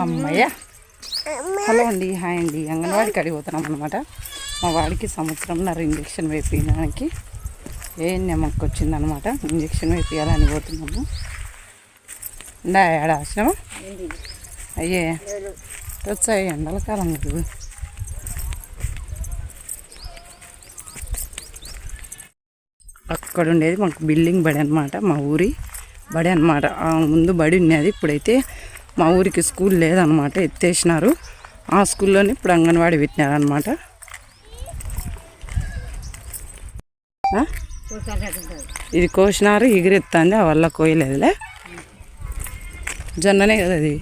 అమ్మయ్య. హలో అండి హాయ్ అండి. అంగన్వాడికి అడిగిపోతున్నాం అనమాట మా వాడికి సంవత్సరంన్నర ఇంజక్షన్ వేపించడానికి ఏ నెమ్మకి వచ్చిందనమాట ఇంజక్షన్ వేపించాలని పోతున్నాము. ఉండా ఆడ ఆశ్రమం? అయ్యే. వచ్చాయి ఎండల కాలం కదా. అక్కడ ఉండేది మాకు బిల్డింగ్ బడి అనమాట మా ఊరి. బడి అనమాట ముందు బడి ఉన్నది. ఇప్పుడైతే మా ఊరికి స్కూల్ లేదనమాట ఎత్తేసినారు. ఆ స్కూల్లోనే ఇప్పుడు అంగన్వాడీ పెట్టినారనమాట ఇది కోసినారు. ఎగిరెత్తాంది. ఆ వల్ల కోయలేదులే. జొన్ననే కదా అది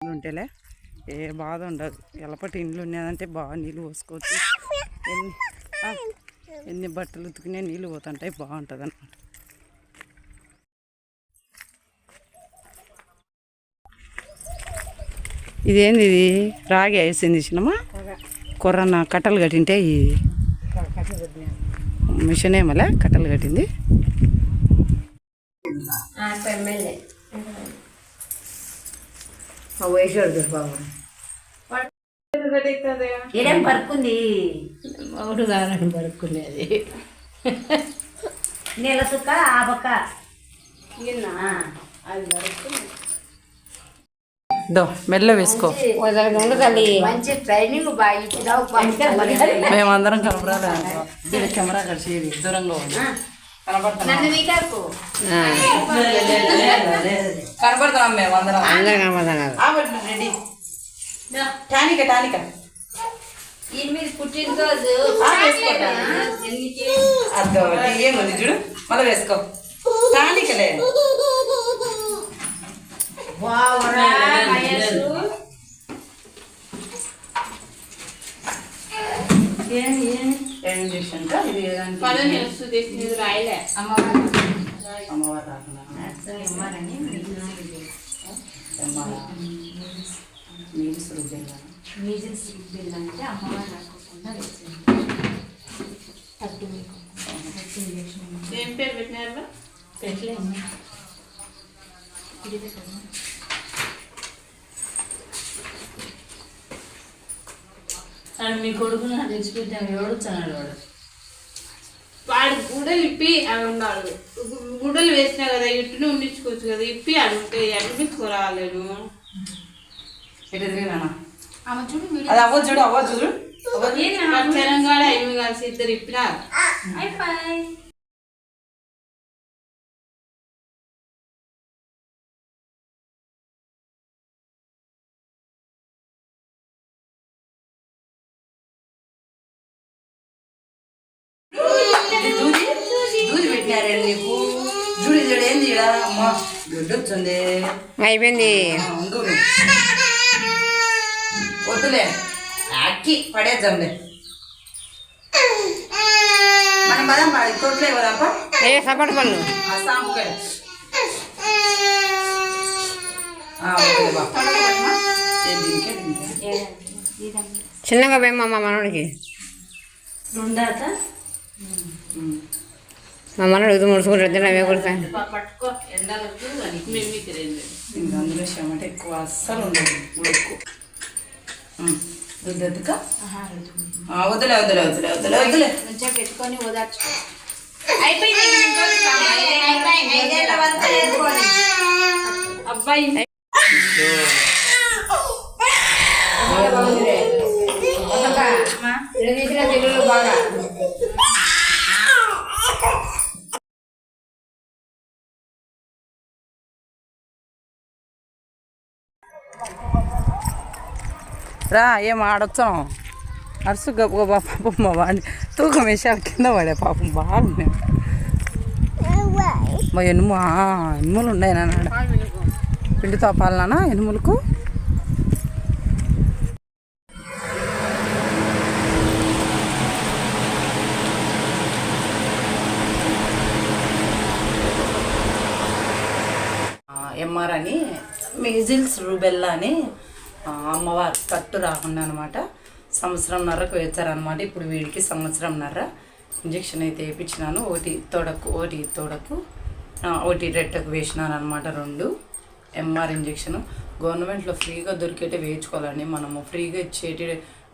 ఉంటేలే. ఏ బాధ ఉండదు. ఎలపటి ఇండ్లు ఉన్నదంటే బాగా నీళ్ళు పోసుకోవచ్చు. ఎన్ని బట్టలు ఉతికినా నీళ్ళు పోతుంటాయి బాగుంటుంది అనమాట ఇదేంది ఇది? రాగి వేసింది చిన్నమా కొర్రన్న కట్టలు కట్టింటే ఈ మిషన్ ఏమలే కట్టలు కట్టింది. వేసాడు బాబు. ఏడేం పరుకుంది ఒకటి కాదని పరుక్కునేది నీళ్ళ సుక్క ఆ పక్క. దో మెల్ల వేసుకో. మంచి ట్రైనింగ్ మేమందరం కనపడాలి దీని కెమెరా కలిసి దూరంగా ఉంది. కనపడుతున్నాం మేము అందరం రెడీ. టానిక టానిక. ఎనిమిది పుట్టినరోజు ఏముంది చూడు? మళ్ళీ వేసుకో. మహేష్ ఏం ఇది ఏదానికి అమ్మవారు. రాకుండా. అమ్మవారు. నీళ్ళు సురుగు జిల్లా. మీ కొడుకు నాకు తెచ్చిపెట్టాను ఎవడొచ్చాడు వాడు వాడు గుడలు ఇప్పి అవి ఉండాలి గుడలు వేసినా కదా ఇట్టునే ఉండించుకోవచ్చు కదా ఇప్పి ఉంటే అనిపించుకోరాలేను ఎటు తిరిగినానా? అది అవ్వ చూడు అవ్వ చూడు. తెలంగాణ ఏమి కలిసి ఇద్దరు ఇప్పినారు ఇది దూది. వద్దులే. అక్కి పడేద్దాంలే. మనం పదం పాడి తోటలే పోదాంపా ఏ సపోర్ట్ పళ్ళు చిన్నగా పోయమ్మా మా మనోడికి. మా మనోడు ఇది ముడుచుకుంటాడు అవే కొడతాను పట్టుకో. ఎండలకు అందులో చెమట ఎక్కువ అస్సలు ఉండదు. రుద్దక వద్దులే వద్దులే వద్దులే వద్దులే వద్దులే మంచిగా పెట్టుకొని ఓదార్చుకో. ఐదేళ్ళ వరకు వేసుకోండి అబ్బాయి. బాగా రా ఏం ఆడొచ్చాం అరుసు గబ గబ్బ పాపం మా వాడిని తూకం వేసావు కింద పడే పాపం బాగున్నాయి. మా ఎనుము ఎనుములు ఉన్నాయి నాన్న పిండి తోపాలనా ఎనుములకు. ఎంఆర్ అని మిజిల్స్ రూబెల్లా అని అమ్మవారు కట్టు రాకుండా అనమాట సంవత్సరంన్నరకు వేస్తారనమాట ఇప్పుడు వీడికి సంవత్సరంన్నర. ఇంజక్షన్ అయితే వేయించినాను. ఒకటి తోడకు ఒకటి తోడకు ఒకటి రెట్టకు వేసినాను అనమాట రెండు. MR injection. గవర్నమెంట్లో ఫ్రీగా దొరికేటే వేయించుకోవాలండి. మనము ఫ్రీగా ఇచ్చేటి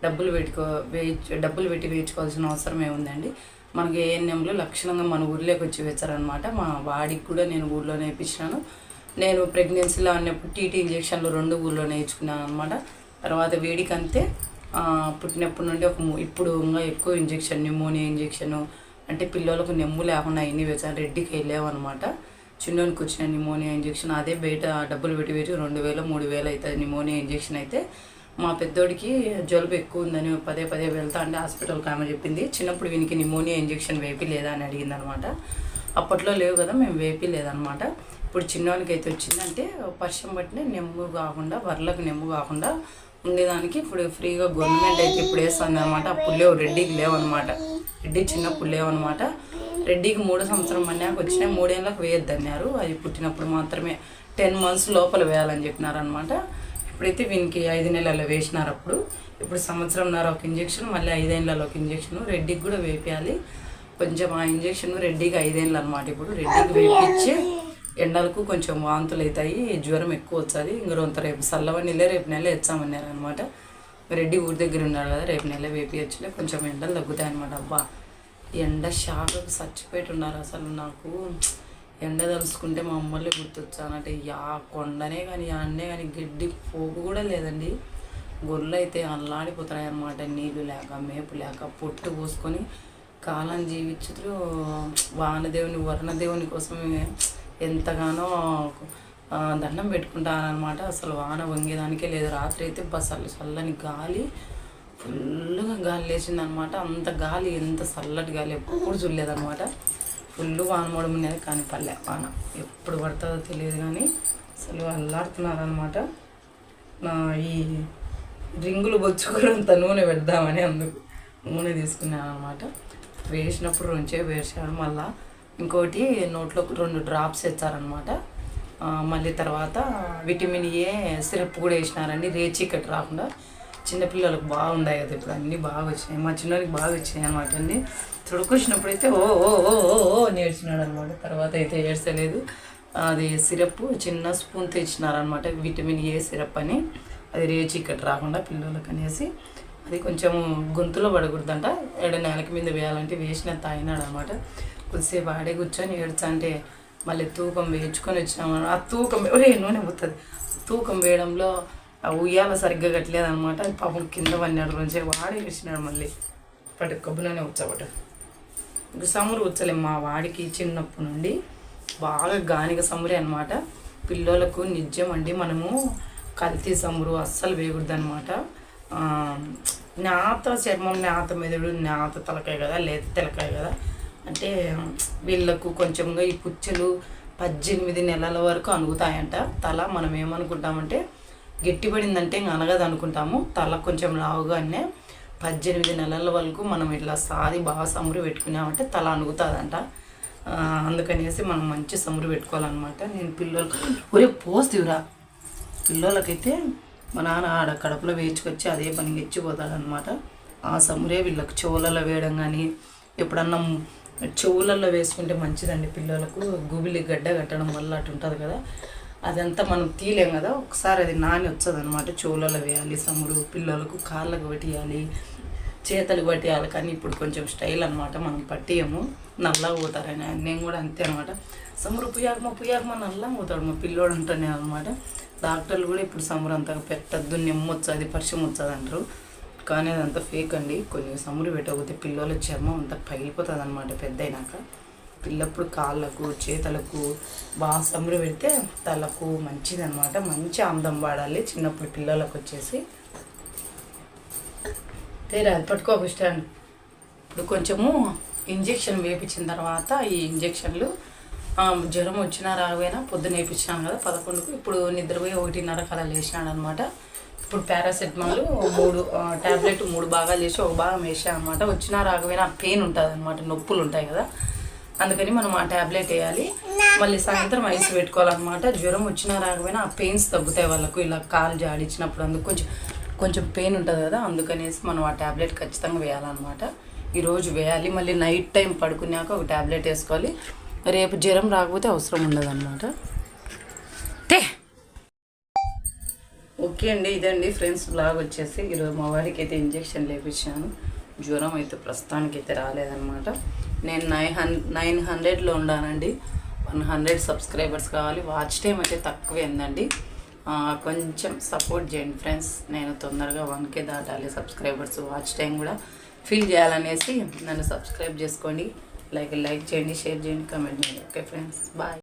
డబ్బులు పెట్టుకో వేయించు డబ్బులు పెట్టి వేయించుకోవాల్సిన అవసరం ఏముందండి? మనకి ఏఎన్ఎంలో లక్షణంగా మన ఊర్లోకి వచ్చి వేస్తారనమాట మా వాడికి కూడా నేను ఊర్లోనే వేయించినాను. నేను ప్రెగ్నెన్సీలో ఉన్నప్పుడు టీటీ ఇంజెక్షన్లు రెండు ఊళ్ళో నేర్చుకున్నాను అనమాట తర్వాత వేడికి అంతే పుట్టినప్పటి నుండి ఒక ము- ఇప్పుడు ఇంకా ఎక్కువ ఇంజెక్షన్ న్యూమోనియా ఇంజెక్షన్ అంటే పిల్లలకు నెమ్ము లేకుండా అన్ని వేసాను రెడ్డికి వెళ్ళామన్నమాట చిన్నోనికి వచ్చిన నిమోనియా ఇంజెక్షన్ అదే బయట డబ్బులు పెట్టి పెట్టి రెండు వేలు మూడు వేలు అవుతుంది నిమోనియా ఇంజెక్షన్ అయితే. మా పెద్దోడికి జలుబు ఎక్కువ ఉందని పదే పదే వెళ్తా అంటే హాస్పిటల్కి ఆమె చెప్పింది. చిన్నప్పుడు వీనికి నిమోనియా ఇంజెక్షన్ వేపి లేదా అని అడిగింది అనమాట అప్పట్లో లేవు కదా మేము వేపి లేదనమాట ఇప్పుడు చిన్నోనికి అయితే వచ్చిందంటే వర్షం పట్టిన నెమ్ము కాకుండా బర్రెలకు నెమ్ము కాకుండా ఉండేదానికి ఇప్పుడు ఫ్రీగా గవర్నమెంట్ అయితే ఇప్పుడు వేస్తుంది అనమాట అప్పుడు లేవు రెడ్డికి లేవు అనమాట రెడ్డి చిన్నప్పుడు లేవు అనమాట రెడ్డికి మూడో సంవత్సరం అన్నాక వచ్చినాయి మూడేళ్ళకి వేయొద్దు అన్నారు. అది పుట్టినప్పుడు మాత్రమే టెన్ మంత్స్ లోపల వేయాలని చెప్పినారనమాట ఇప్పుడైతే వీనికి ఐదు నెలల్లో వేసినారు అప్పుడు. ఇప్పుడు సంవత్సరంన్నర ఒక ఇంజెక్షన్ మళ్ళీ ఐదేళ్ళలో ఒక ఇంజెక్షన్. రెడ్డికి కూడా వేపించాలి కొంచెం ఆ ఇంజెక్షన్ రెడ్డికి ఐదేళ్ళు అనమాట ఇప్పుడు రెడ్డికి వేపించి ఎండలకు కొంచెం వాంతులు అవుతాయి జ్వరం ఎక్కువ వచ్చేది ఇంక రొంత రేపు చల్లవని రేపు నెల ఇచ్చామన్నారు అనమాట రెడ్డి ఊరి దగ్గర ఉన్నాడు కదా రేపు నెల వేపించలే కొంచెం ఎండలు తగ్గుతాయి అనమాట అబ్బా ఎండ షాకకు చచ్చిపోయి ఉన్నారు అసలు నాకు. ఎండ తలుసుకుంటే మా అమ్మల్ని గుర్తొచ్చానంటే యా కొండనే కానీ అన్నే కానీ గడ్డి పోగు కూడా లేదండి. గొర్రెలు అయితే అల్లాడిపోతున్నాయి అన్నమాట నీళ్ళు లేక మేపు లేక పొట్టు పోసుకొని కాలం జీవించుతూ వానదేవుని వర్ణదేవుని కోసమే ఎంతగానో దండం పెట్టుకుంటానమాట అసలు వాన వంగేదానికే లేదు. రాత్రి అయితే అసలు చల్లని గాలి ఫుల్గా గాలి లేచిందనమాట అంత గాలి ఎంత చల్లటి గాలి ఎప్పుడు చూడలేదనమాట ఫుల్ వాన మోడం ఉన్నది కానీ పల్లె వాన ఎప్పుడు పడుతుందో తెలియదు కానీ అసలు అల్లాడుతున్నారనమాట నా ఈ రింగులు బొచ్చుకున్నంత నూనె పెడదామని అందుకు నూనె తీసుకున్నాను అనమాట వేసినప్పుడు రెంచే వేసాను మళ్ళీ. ఇంకోటి నోట్లో రెండు డ్రాప్స్ ఇచ్చారనమాట మళ్ళీ తర్వాత విటమిన్ ఏ సిరప్ కూడా వేసినారండి రేచీకట్ రాకుండా. చిన్నపిల్లలకు బాగుండాయి కదా ఇప్పుడు అన్నీ బాగా వచ్చినాయి. మా చిన్నోడికి బాగా వచ్చినాయి అనమాట అండి తొడుకొచ్చినప్పుడు అయితే ఓ ఓ ఓ ఓ నేర్చినాడు అనమాట తర్వాత అయితే ఏడ్చలేదు. అది సిరప్ చిన్న స్పూన్ తెచ్చినారనమాట విటమిన్ ఏ సిరప్ అని. అది రేచీకట్ రాకుండా పిల్లలకు అనేసి. అది కొంచెం గొంతులో పడకూడదంట. ఏడ నెలకి మీద వేయాలంటే వేసిన తాగినాడు అనమాట కొద్దిసేపు ఆడే కూర్చొని ఏడ్చా అంటే మళ్ళీ తూకం వేయించుకొని వచ్చినాము ఆ తూకం ఒరే నూనె పోతుంది? తూకం వేయడంలో ఆ ఉయ్యాల సరిగ్గా కట్టలేదనమాట పాపం కింద పడినాడు. రోజే వాడి వేసినాడు మళ్ళీ. పట్టు కబ్బులోనే వచ్చాబట సమురు వచ్చలే. మా వాడికి చిన్నప్పటి నుండి బాగా గానిక సమురే అనమాట పిల్లలకు నిజం అండి మనము కల్తీ సమురు అస్సలు వేయకూడదు అనమాట నేత చర్మం నేత మెదడు నేత తలకాయ కదా లేదా తెలకాయ కదా. అంటే వీళ్ళకు కొంచెంగా ఈ పుచ్చులు పద్దెనిమిది నెలల వరకు అనుగుతాయంట తల మనం ఏమనుకుంటామంటే గట్టిపడిందంటే ఇంక అనగదు అనుకుంటాము తల కొంచెం లావుగానే పద్దెనిమిది నెలల వరకు మనం ఇట్లా సాది బాగా సమురు పెట్టుకున్నామంటే తల అనుగుతుందంట అందుకనేసి మనం మంచి సమురు పెట్టుకోవాలన్నమాట. నేను పిల్లలకు ఒరే పోస్తీవురా పిల్లలకైతే మా నాన్న ఆడ కడుపులో వేయించుకొచ్చి అదే పని ఇచ్చిపోతాడనమాట ఆ సమురే వీళ్ళకి చెవులలో వేయడం కానీ ఎప్పుడన్నా చెవులలో వేసుకుంటే మంచిదండి పిల్లలకు. గుబిలి గడ్డ కట్టడం వల్ల అటు ఉంటుంది కదా. అదంతా మనం తీలేం కదా. ఒకసారి అది నాని వచ్చదనమాట చెవులలో వేయాలి సమురు పిల్లలకు కాళ్ళకు పట్టియాలి చేతలు పట్టేయాలి. కానీ ఇప్పుడు కొంచెం స్టైల్ అనమాట మనం పట్టియము. నల్లగా పోతారని. నేను కూడా అంతే అనమాట సమురు పుయ్యాకమా పుయ్యాకమా నల్లగా పోతాడు మా పిల్లోడు అంటనే అనమాట డాక్టర్లు కూడా ఇప్పుడు సమురు అంతగా పెట్టద్దు నిమ్మొచ్చది పరిచయం వచ్చదు అంటారు. కానీ అదంతా ఫేక్ అండి. కొన్ని సమురు పెట్టకపోతే పిల్లల చర్మం అంతా పగిలిపోతుంది అనమాట పెద్ద అయినాక పిల్లప్పుడు కాళ్ళకు చేతులకు బాగా సమురు పెడితే తలకు మంచిదనమాట మంచి అందం వాడాలి చిన్నప్పుడు పిల్లలకు వచ్చేసి తేరా అది పట్టుకో స్టాండ్. ఇప్పుడు కొంచెము ఇంజెక్షన్ వేపించిన తర్వాత ఈ ఇంజెక్షన్లు జ్వరం వచ్చినా రాకపోయినా పొద్దున వేపించాను కదా పదకొండుకు. ఇప్పుడు నిద్రపోయి ఒకటిన్నర కల లేచినాడు అనమాట ఇప్పుడు పారాసెటమాల్ మూడు టాబ్లెట్ మూడు భాగాలు చేసి ఒక భాగం వేసాను అనమాట వచ్చినా రాకపోయినా పెయిన్ ఉంటుంది అనమాట నొప్పులు ఉంటాయి కదా. అందుకని మనం ఆ టాబ్లెట్ వేయాలి. మళ్ళీ సాయంత్రం ఐస్ పెట్టుకోవాలన్నమాట. జ్వరం వచ్చినా రాకపోయినా ఆ పెయిన్స్ తగ్గుతాయి వాళ్ళకు. ఇలా కాలు జాడిచ్చినప్పుడు అందుకు కొంచెం కొంచెం పెయిన్ ఉంటుంది కదా. అందుకనేసి మనం ఆ టాబ్లెట్ ఖచ్చితంగా వేయాలన్నమాట. ఈరోజు వేయాలి. మళ్ళీ నైట్ టైం పడుకున్నాక ఒక టాబ్లెట్ వేసుకోవాలి. రేపు జ్వరం రాకపోతే అవసరం ఉండదు అనమాట తే ఓకే అండి ఇదండి ఫ్రెండ్స్ బ్లాగ్ వచ్చేసి ఈరోజు మా వారికి అయితే ఇంజెక్షన్ లేపించాను. జ్వరం అయితే ప్రస్తుతానికి అయితే రాలేదన్నమాట. నేను నైన్ హన్ నైన్ హండ్రెడ్లో ఉన్నానండి వన్ హండ్రెడ్ సబ్స్క్రైబర్స్ కావాలి. వాచ్ టైం అయితే తక్కువైందండి. కొంచెం సపోర్ట్ చేయండి ఫ్రెండ్స్. నేను తొందరగా వన్ కే దాటాలి సబ్స్క్రైబర్స్. వాచ్ టైం కూడా ఫిల్ చేయాలనేసి నన్ను సబ్స్క్రైబ్ చేసుకోండి. లైక్ లైక్ చేయండి షేర్ చేయండి కామెంట్ చేయండి. Okay friends bye.